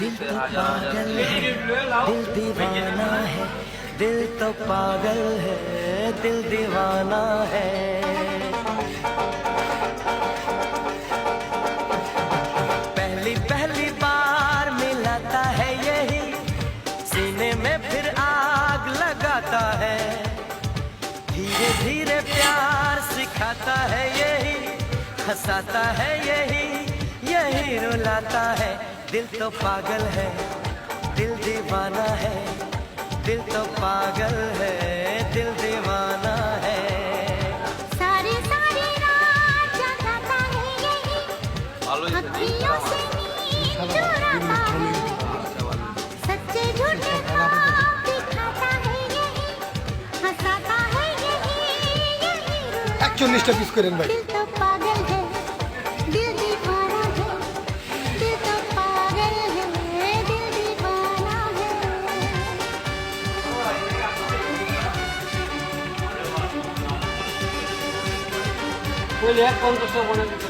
दिल तो पागल है दिल दीवाना है दिल तो पागल है दिल दीवाना है। धीरे प्यार सिखाता है यही हंसाता है यही यही रुलाता है। दिल तो पागल है दिल दीवाना है दिल तो पागल है दिल दीवाना है। सारी सारी रात जगाता है यही से नींद चुराता চল্লিশটা পিস করেন ভাই। পঞ্চাশটা বলে দিতে।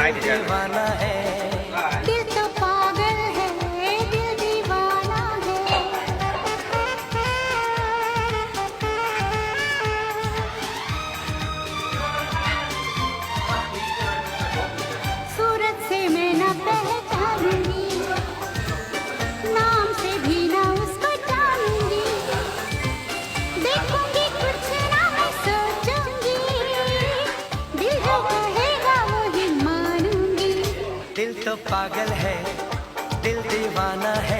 bye to you. तो पागल है दिल दीवाना है।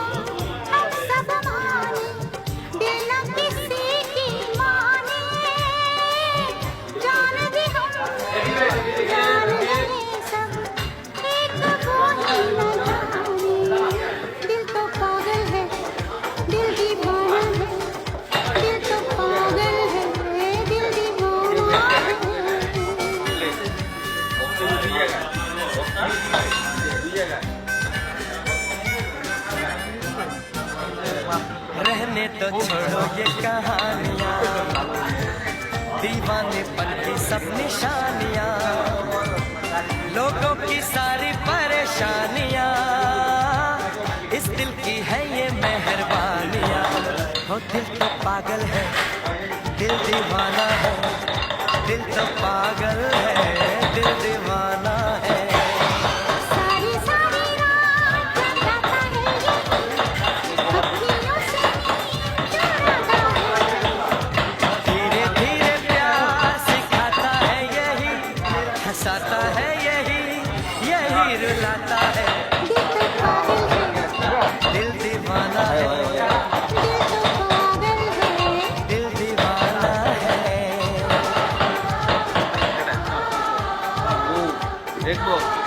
रहने तो छोड़ो ये कहानियाँ दीवानेपन की सब निशानियाँ, लोगों की सारी परेशानियाँ। इस दिल की है ये मेहरबानियाँ। हो दिल तो पागल है, दिल दीवाना है, दिल तो पागल Esto.